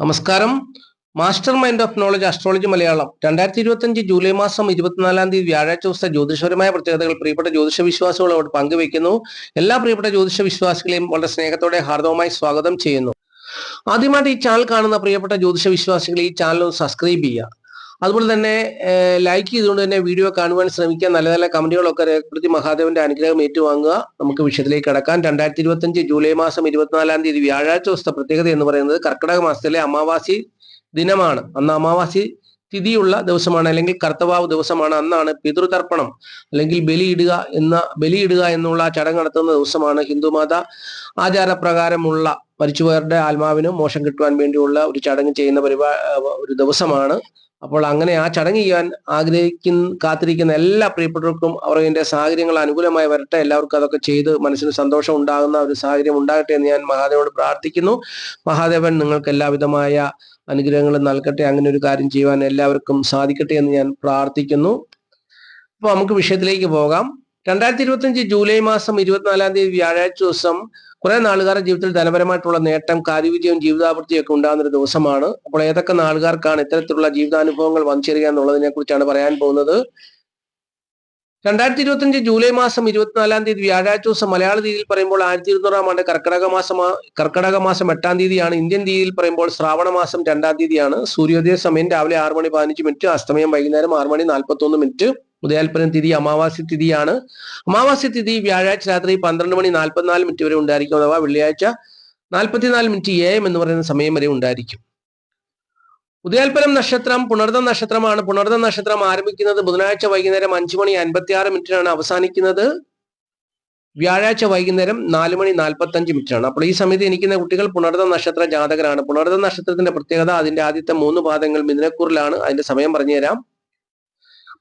നമസ്കാരം. Master mind of knowledge astrology Malayalam രണ്ടായിരത്തി ഇരുപത്തഞ്ച് ജൂലൈ മാസം ഇരുപത്തിനാലാം തീയതി വ്യാഴാഴ്ച ദിവസത്തെ ജ്യോതിഷപരമായ പ്രത്യേകതകൾ പ്രിയപ്പെട്ട ജ്യോതിഷ വിശ്വാസികളോട് പങ്കുവയ്ക്കുന്നു. എല്ലാ പ്രിയപ്പെട്ട ജ്യോതിഷ വിശ്വാസികളെയും വളരെ സ്നേഹത്തോടെ ഹാർദവമായി സ്വാഗതം ചെയ്യുന്നു. ആദ്യമായിട്ട് ഈ ചാനൽ കാണുന്ന പ്രിയപ്പെട്ട ജ്യോതിഷ വിശ്വാസികൾ ഈ ചാനൽ സബ്സ്ക്രൈബ് ചെയ്യുക. അതുപോലെ തന്നെ ലൈക്ക് ചെയ്തുകൊണ്ട് തന്നെ വീഡിയോ കാണുവാൻ ശ്രമിക്കുക നല്ല നല്ല കമന്റുകളൊക്കെ രേഖപ്പെടുത്തി മഹാദേവന്റെ അനുഗ്രഹം ഏറ്റുവാങ്ങുക. നമുക്ക് വിഷയത്തിലേക്ക് കടക്കാൻ രണ്ടായിരത്തി ഇരുപത്തഞ്ച് ജൂലൈ മാസം ഇരുപത്തിനാലാം തീയതി വ്യാഴാഴ്ച ദിവസത്തെ പ്രത്യേകത എന്ന് പറയുന്നത് കർക്കിടക മാസത്തിലെ അമാവാസി ദിനമാണ്. അന്ന് അമാവാസി തിഥിയുള്ള ദിവസമാണ്. അല്ലെങ്കിൽ കർത്തവാവ് ദിവസമാണ്. അന്നാണ് പിതൃതർപ്പണം. അല്ലെങ്കിൽ ബലിയിടുക എന്ന ബലിയിടുക എന്നുള്ള ചടങ്ങ് നടത്തുന്ന ദിവസമാണ് ഹിന്ദുമത ആചാരപ്രകാരമുള്ള മരിച്ചുപോയവരുടെ ആത്മാവിനും മോശം കിട്ടുവാൻ വേണ്ടിയുള്ള ഒരു ചടങ്ങ് ചെയ്യുന്ന പരിപാ ഒരു ദിവസമാണ്. അപ്പോൾ അങ്ങനെ ആ ചടങ്ങ് ചെയ്യാൻ ആഗ്രഹിക്കുന്ന കാത്തിരിക്കുന്ന എല്ലാ പ്രിയപ്പെട്ടവർക്കും അവരുടെ സാഹചര്യങ്ങൾ അനുകൂലമായി വരട്ടെ. എല്ലാവർക്കും അതൊക്കെ ചെയ്ത് മനസ്സിന് സന്തോഷം ഉണ്ടാകുന്ന ഒരു സാഹചര്യം ഉണ്ടാകട്ടെ എന്ന് ഞാൻ മഹാദേവനോട് പ്രാർത്ഥിക്കുന്നു. മഹാദേവൻ നിങ്ങൾക്ക് എല്ലാവിധമായ അനുഗ്രഹങ്ങളും നൽകട്ടെ. അങ്ങനെ ഒരു കാര്യം ചെയ്യുവാൻ എല്ലാവർക്കും സാധിക്കട്ടെ എന്ന് ഞാൻ പ്രാർത്ഥിക്കുന്നു. അപ്പോൾ നമുക്ക് വിഷയത്തിലേക്ക് പോകാം. രണ്ടായിരത്തി ഇരുപത്തിയഞ്ച് ജൂലൈ മാസം ഇരുപത്തിനാലാം തീയതി വ്യാഴാഴ്ച ദിവസം കുറെ നാളുകാരുടെ ജീവിതത്തിൽ ധനപരമായിട്ടുള്ള നേട്ടം കാര്യവിജയവും ജീവിതാവൃത്തിയും ഒക്കെ ഉണ്ടാകുന്ന ഒരു ദിവസമാണ്. അപ്പോൾ ഏതൊക്കെ നാളുകാർക്കാണ് ഇത്തരത്തിലുള്ള ജീവിതാനുഭവങ്ങൾ വന്നു എന്നുള്ളതിനെ കുറിച്ചാണ് പറയാൻ പോകുന്നത്. രണ്ടായിരത്തി ഇരുപത്തിയഞ്ച് ജൂലൈ മാസം ഇരുപത്തിനാലാം തീയതി വ്യാഴാഴ്ച ദിവസം മലയാള രീതിയിൽ പറയുമ്പോൾ ആയിരത്തി ഇരുന്നൂറാം ആണ്ട് കർക്കടക മാസം കർക്കടക മാസം എട്ടാം തീയതിയാണ്. ഇന്ത്യൻ രീതിയിൽ പറയുമ്പോൾ ശ്രാവണ മാസം രണ്ടാം തീയതിയാണ്. സൂര്യോദയ സമയം രാവിലെ ആറ് മണി പതിനഞ്ച് മിനിറ്റ് അസ്തമയം വൈകുന്നേരം ആറ് മണി നാൽപ്പത്തി ഒന്ന് മിനിറ്റ്. ഉദയാൽപ്പനം തിഥി അമാവാസ്യ തിഥിയാണ്. അമാവാസ്യ തിഥി വ്യാഴാഴ്ച രാത്രി പന്ത്രണ്ട് മണി നാൽപ്പത്തിനാല് മിനിറ്റ് വരെ ഉണ്ടായിരിക്കും അഥവാ വെള്ളിയാഴ്ച നാൽപ്പത്തിനാല് മിനിറ്റ് എ എം എന്ന് പറയുന്ന സമയം വരെ ഉണ്ടായിരിക്കും. ഉദയാൽപ്പനം നക്ഷത്രം പുണർദ നക്ഷത്രമാണ്. പുണർദ നക്ഷത്രം ആരംഭിക്കുന്നത് ബുധനാഴ്ച വൈകുന്നേരം അഞ്ചു മണി അൻപത്തി ആറ് മിനിറ്റിനാണ് അവസാനിക്കുന്നത്. വ്യാഴാഴ്ച വൈകുന്നേരം നാല് മണി നാൽപ്പത്തി അഞ്ച് മിനിറ്റാണ് അപ്പോൾ ഈ സമയത്ത് എനിക്കുന്ന കുട്ടികൾ പുണർദ നക്ഷത്ര ജാതകരാണ്. പുണർദ നക്ഷത്രത്തിന്റെ പ്രത്യേകത അതിന്റെ ആദ്യത്തെ മൂന്ന് പാദങ്ങൾ മിഥുനക്കൂറിലാണ് അതിന്റെ സമയം പറഞ്ഞുതരാം.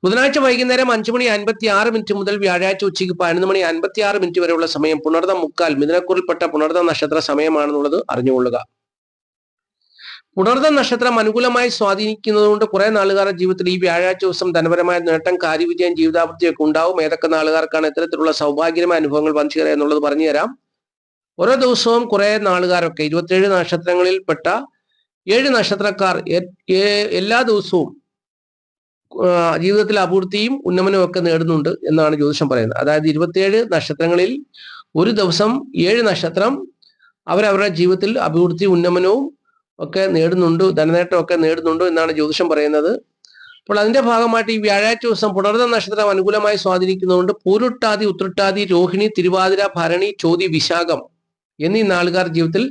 ബുധനാഴ്ച വൈകുന്നേരം അഞ്ചു മണി അൻപത്തി ആറ് മിനിറ്റ് മുതൽ വ്യാഴാഴ്ച ഉച്ചയ്ക്ക് പതിനൊന്ന് മണി അൻപത്തി ആറ് മിനിറ്റ് വരെയുള്ള സമയം പുണർദ മുക്കാൽ മിഥുനക്കുറിൽപ്പെട്ട പുണർദ നക്ഷത്ര സമയമാണെന്നുള്ളത് അറിഞ്ഞുകൊള്ളുക. പുണർദ നക്ഷത്രം അനുകൂലമായി സ്വാധീനിക്കുന്നതുകൊണ്ട് കുറെ നാളുകാരുടെ ജീവിതത്തിൽ ഈ വ്യാഴാഴ്ച ദിവസം ധനപരമായ നേട്ടം കാര്യവിജയം ജീവിതാവൃത്തിയൊക്കെ ഉണ്ടാവും. ഏതൊക്കെ നാളുകാർക്കാണ് ഇത്തരത്തിലുള്ള സൗഭാഗ്യമായ അനുഭവങ്ങൾ ചേരുക എന്നുള്ളത് പറഞ്ഞു തരാം. ഓരോ ദിവസവും കുറെ നാളുകാരൊക്കെ ഇരുപത്തിയേഴ് നക്ഷത്രങ്ങളിൽപ്പെട്ട ഏഴ് നക്ഷത്രക്കാർ എല്ലാ ദിവസവും ജീവിതത്തിൽ അപൂർത്തിയും ഉന്നമനവും ഒക്കെ നേടുന്നുണ്ട് എന്നാണ് ജ്യോതിഷം പറയുന്നത്. അതായത് ഇരുപത്തിയേഴ് നക്ഷത്രങ്ങളിൽ ഒരു ദിവസം ഏഴ് നക്ഷത്രം അവരവരുടെ ജീവിതത്തിൽ അഭിവൃദ്ധി ഉന്നമനവും ഒക്കെ നേടുന്നുണ്ട് ധനനേട്ടം ഒക്കെ നേടുന്നുണ്ട് എന്നാണ് ജ്യോതിഷം പറയുന്നത്. അപ്പോൾ അതിന്റെ ഭാഗമായിട്ട് ഈ വ്യാഴാഴ്ച ദിവസം പുണർന്ന നക്ഷത്രം അനുകൂലമായി സ്വാധീനിക്കുന്നതുകൊണ്ട് പൂരുട്ടാതി ഉത്രട്ടാതി രോഹിണി തിരുവാതിര ഭരണി ചോതി വിശാഖം എന്നീ നാളുകാർ ജീവിതത്തിൽ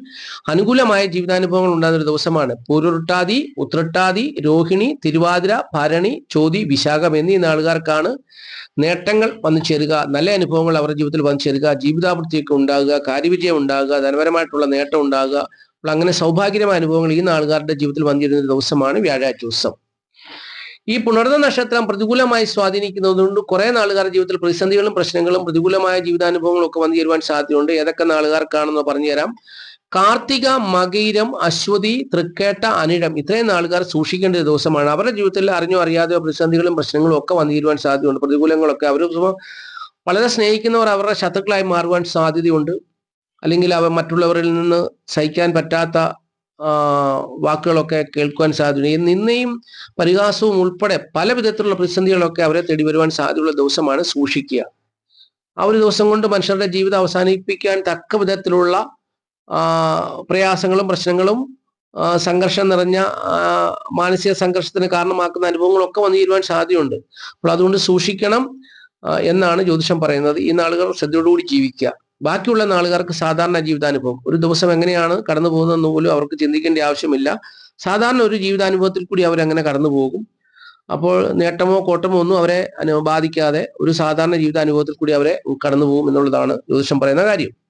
അനുകൂലമായ ജീവിതാനുഭവങ്ങൾ ഉണ്ടാകുന്ന ഒരു ദിവസമാണ്. പൂരുട്ടാതി ഉത്രട്ടാതി രോഹിണി തിരുവാതിര ഭരണി ചോതി വിശാഖം എന്നീ നാളുകാർക്കാണ് നേട്ടങ്ങൾ വന്നു ചേരുക നല്ല അനുഭവങ്ങൾ അവരുടെ ജീവിതത്തിൽ വന്നു ചേരുക ജീവിതാവൃത്തിയൊക്കെ ഉണ്ടാകുക കാര്യവിജയം ഉണ്ടാകുക ധനപരമായിട്ടുള്ള നേട്ടം ഉണ്ടാകുക. അപ്പോൾ അങ്ങനെ സൗഭാഗ്യമായ അനുഭവങ്ങൾ ഈ നാളുകാരുടെ ജീവിതത്തിൽ വന്നിരുന്ന ദിവസമാണ് വ്യാഴാഴ്ച ദിവസം ഈ പുണർന്ന നക്ഷത്രം പ്രതികൂലമായി സ്വാധീനിക്കുന്നതുകൊണ്ട് കുറെ നാളുകാരുടെ ജീവിതത്തിൽ പ്രതിസന്ധികളും പ്രശ്നങ്ങളും പ്രതികൂലമായ ജീവിതാനുഭവങ്ങളും ഒക്കെ വന്നു ചേരുവാൻ സാധ്യതയുണ്ട്. ഏതൊക്കെ നാളുകാർക്കാണെന്ന് പറഞ്ഞുതരാം കാർത്തിക മകീരം അശ്വതി തൃക്കേട്ട അനിഴം ഇത്രയും നാളുകാർ സൂക്ഷിക്കേണ്ട ദിവസമാണ്. അവരുടെ ജീവിതത്തിൽ അറിഞ്ഞോ അറിയാതെയോ പ്രതിസന്ധികളും പ്രശ്നങ്ങളും ഒക്കെ വന്നു ചേരുവാൻ സാധ്യതയുണ്ട്. പ്രതികൂലങ്ങളൊക്കെ അവർ വളരെ സ്നേഹിക്കുന്നവർ അവരുടെ ശത്രുക്കളായി മാറുവാൻ സാധ്യതയുണ്ട്. അല്ലെങ്കിൽ അവ മറ്റുള്ളവരിൽ നിന്ന് സഹിക്കാൻ പറ്റാത്ത വാക്കുകളൊക്കെ കേൾക്കുവാൻ സാധ്യത നിന്നയും പരിഹാസവും ഉൾപ്പെടെ പല വിധത്തിലുള്ള പ്രതിസന്ധികളൊക്കെ അവരെ തേടി വരുവാൻ സാധ്യതയുള്ള ദിവസമാണ് സൂക്ഷിക്കുക. ആ ഒരു ദിവസം കൊണ്ട് മനുഷ്യരുടെ ജീവിതം അവസാനിപ്പിക്കാൻ തക്ക വിധത്തിലുള്ള പ്രയാസങ്ങളും പ്രശ്നങ്ങളും സംഘർഷം നിറഞ്ഞ മാനസിക സംഘർഷത്തിന് കാരണമാക്കുന്ന അനുഭവങ്ങളൊക്കെ വന്നു തീരുവാൻ സാധ്യതയുണ്ട്. അപ്പോൾ അതുകൊണ്ട് സൂക്ഷിക്കണം എന്നാണ് ജ്യോതിഷം പറയുന്നത്. ഈ നാളുകൾ ശ്രദ്ധയോടുകൂടി ജീവിക്കുക. ബാക്കിയുള്ള നാളുകാർക്ക് സാധാരണ ജീവിതാനുഭവം. ഒരു ദിവസം എങ്ങനെയാണ് കടന്നു പോകുന്നതെന്ന് പോലും അവർക്ക് ചിന്തിക്കേണ്ട ആവശ്യമില്ല. സാധാരണ ഒരു ജീവിതാനുഭവത്തിൽ കൂടി അവരങ്ങനെ കടന്നു പോകും. അപ്പോൾ നേട്ടമോ കോട്ടമോ ഒന്നും അവരെ ബാധിക്കാതെ ഒരു സാധാരണ ജീവിതാനുഭവത്തിൽ കൂടി അവരെ കടന്നു പോകും എന്നുള്ളതാണ് ജ്യോതിഷം പറയുന്ന കാര്യം.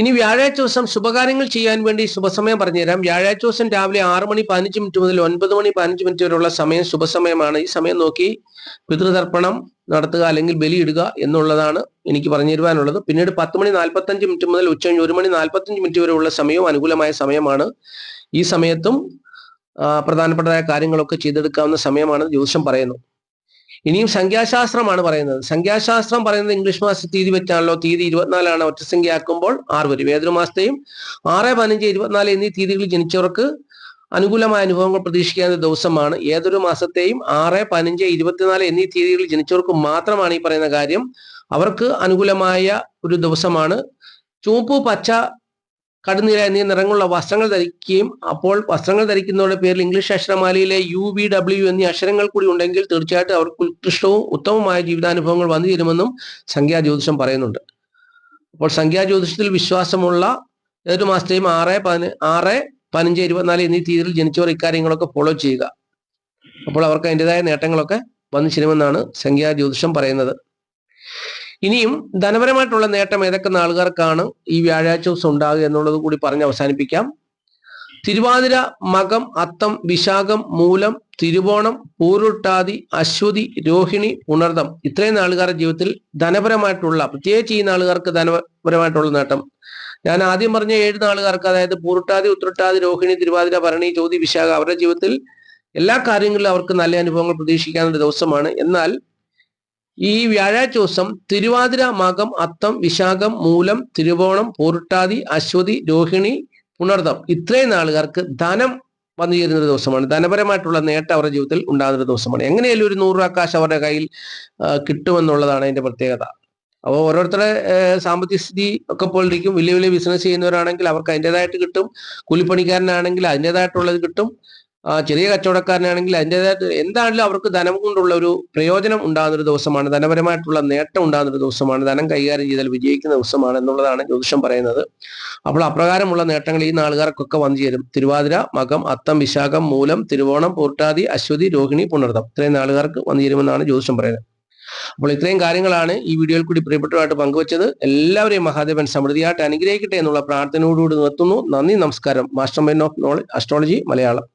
ഇനി വ്യാഴാഴ്ച ദിവസം ശുഭകാര്യങ്ങൾ ചെയ്യാൻ വേണ്ടി ശുഭസമയം പറഞ്ഞുതരാം. വ്യാഴാഴ്ച ദിവസം രാവിലെ ആറ് മണി പതിനഞ്ച് മിനിറ്റ് മുതൽ ഒൻപത് മണി പതിനഞ്ച് മിനിറ്റ് വരെയുള്ള സമയം ശുഭസമയമാണ്. ഈ സമയം നോക്കി പിതൃതർപ്പണം നടത്തുക അല്ലെങ്കിൽ ബലിയിടുക എന്നുള്ളതാണ് എനിക്ക് പറഞ്ഞു തരുവാനുള്ളത്. പിന്നീട് പത്ത് മണി നാൽപ്പത്തഞ്ച് മിനിറ്റ് മുതൽ ഉച്ച ഒരു മണി നാൽപ്പത്തഞ്ച് മിനിറ്റ് വരെയുള്ള സമയവും അനുകൂലമായ സമയമാണ്. ഈ സമയത്തും പ്രധാനപ്പെട്ടതായ കാര്യങ്ങളൊക്കെ ചെയ്തെടുക്കാവുന്ന സമയമാണ് ജ്യോതിഷം പറയുന്നത്. ഇനിയും സംഖ്യാശാസ്ത്രമാണ് പറയുന്നത്. സംഖ്യാശാസ്ത്രം പറയുന്നത് ഇംഗ്ലീഷ് മാസ തീയതി വെച്ചാണല്ലോ തീയതി ഇരുപത്തിനാലാണ് ഒറ്റ സംഖ്യ ആക്കുമ്പോൾ ആറ് വരും. ഏതൊരു മാസത്തെയും ആറ് പതിനഞ്ച് ഇരുപത്തിനാല് എന്നീ തീയതികളിൽ ജനിച്ചവർക്ക് അനുകൂലമായ അനുഭവങ്ങൾ പ്രതീക്ഷിക്കാവുന്ന ദിവസമാണ്. ഏതൊരു മാസത്തെയും ആറ് പതിനഞ്ച് ഇരുപത്തിനാല് എന്നീ തീയതികളിൽ ജനിച്ചവർക്ക് മാത്രമാണ് ഈ പറയുന്ന കാര്യം. അവർക്ക് അനുകൂലമായ ഒരു ദിവസമാണ്. ചുവപ്പ് പച്ച കടുനില എന്നീ നിറങ്ങളുള്ള വസ്ത്രങ്ങൾ ധരിക്കുകയും അപ്പോൾ വസ്ത്രങ്ങൾ ധരിക്കുന്നവരുടെ പേരിൽ ഇംഗ്ലീഷ് അക്ഷരമാലയിലെ യു വി ഡബ്ല്യു എന്നീ അക്ഷരങ്ങൾ കൂടി ഉണ്ടെങ്കിൽ തീർച്ചയായിട്ടും അവർക്ക് ഉത്കൃഷ്ടവും ഉത്തമമായ ജീവിതാനുഭവങ്ങൾ വന്നു ചേരുമെന്നും സംഖ്യാ ജ്യോതിഷം പറയുന്നുണ്ട്. അപ്പോൾ സംഖ്യാ ജ്യോതിഷത്തിൽ വിശ്വാസമുള്ള ഏതൊരു മാസത്തെയും ആറ് പതിന ആറ് പതിനഞ്ച് ഇരുപത്തിനാല് എന്നീ തീയതിയിൽ ജനിച്ചവർ ഇക്കാര്യങ്ങളൊക്കെ ഫോളോ ചെയ്യുക. അപ്പോൾ അവർക്ക് അതിന്റെതായ നേട്ടങ്ങളൊക്കെ വന്നു ചേരുമെന്നാണ് സംഖ്യാ ജ്യോതിഷം പറയുന്നത്. ഇനിയും ധനപരമായിട്ടുള്ള നേട്ടം ഏതൊക്കെ നാളുകാർക്കാണ് ഈ വ്യാഴാഴ്ച ദിവസം ഉണ്ടാകുക എന്നുള്ളത് കൂടി പറഞ്ഞ് അവസാനിപ്പിക്കാം. തിരുവാതിര മകം അത്തം വിശാഖം മൂലം തിരുവോണം പൂരുട്ടാതി അശ്വതി രോഹിണി ഉണർദം ഇത്രയും നാളുകാരുടെ ജീവിതത്തിൽ ധനപരമായിട്ടുള്ള പ്രത്യേകിച്ച് ഈ നാളുകാർക്ക് ധനപരമായിട്ടുള്ള നേട്ടം. ഞാൻ ആദ്യം പറഞ്ഞ ഏഴ് നാളുകാർക്ക് അതായത് പൂരുട്ടാതി ഉത്രട്ടാതി രോഹിണി തിരുവാതിര ഭരണി ജ്യോതി വിശാഖ അവരുടെ ജീവിതത്തിൽ എല്ലാ കാര്യങ്ങളിലും അവർക്ക് നല്ല അനുഭവങ്ങൾ പ്രതീക്ഷിക്കാവുന്ന ദിവസമാണ്. എന്നാൽ ഈ വ്യാഴാഴ്ച ദിവസം തിരുവാതിര മകം അത്തം വിശാഖം മൂലം തിരുവോണം പൂരുട്ടാതി അശ്വതി രോഹിണി പുണർതം ഇത്രയും നാളുകാർക്ക് ധനം വന്നു ചേരുന്ന ഒരു ദിവസമാണ്. ധനപരമായിട്ടുള്ള നേട്ടം അവരുടെ ജീവിതത്തിൽ ഉണ്ടാകുന്ന ഒരു ദിവസമാണ്. എങ്ങനെയാലും ഒരു നൂറ് രൂപ കാശ് അവരുടെ കയ്യിൽ കിട്ടുമെന്നുള്ളതാണ് അതിന്റെ പ്രത്യേകത. അപ്പോൾ ഓരോരുത്തരുടെ സാമ്പത്തിക സ്ഥിതി ഒക്കെ പോലിരിക്കും. വലിയ വലിയ ബിസിനസ് ചെയ്യുന്നവരാണെങ്കിൽ അവർക്ക് അതിന്റെതായിട്ട് കിട്ടും. കൂലിപ്പണിക്കാരനാണെങ്കിൽ അതിന്റെതായിട്ടുള്ളത് കിട്ടും. ചെറിയ കച്ചവടക്കാരനാണെങ്കിൽ അതിന്റെതായിട്ട് എന്താണെങ്കിലും അവർക്ക് ധനം കൊണ്ടുള്ള ഒരു പ്രയോജനം ഉണ്ടാകുന്ന ഒരു ദിവസമാണ്. ധനപരമായിട്ടുള്ള നേട്ടം ഉണ്ടാകുന്ന ഒരു ദിവസമാണ്. ധനം കൈകാര്യം ചെയ്താൽ വിജയിക്കുന്ന ദിവസമാണ് എന്നുള്ളതാണ് ജ്യോതിഷം പറയുന്നത്. അപ്പോൾ അപ്രകാരമുള്ള നേട്ടങ്ങൾ ഈ നാളുകാർക്കൊക്കെ വന്നു ചേരും. തിരുവാതിര മകം അത്തം വിശാഖം മൂലം തിരുവോണം പൂർട്ടാതി അശ്വതി രോഹിണി പുണർദം ഇത്രയും നാളുകാർക്ക് വന്നു ചേരുമെന്നാണ് ജ്യോതിഷം പറയുന്നത്. അപ്പോൾ ഇത്രയും കാര്യങ്ങളാണ് ഈ വീഡിയോയിൽ കൂടി പ്രിയപ്പെട്ടവരായിട്ട് പങ്കുവച്ചത്. എല്ലാവരെയും മഹാദേവൻ സമൃദ്ധിയായിട്ട് അനുഗ്രഹിക്കട്ടെ എന്നുള്ള പ്രാർത്ഥനയോടുകൂടി നിർത്തുന്നു. നന്ദി നമസ്കാരം. Master mind of knowledge astrology Malayalam.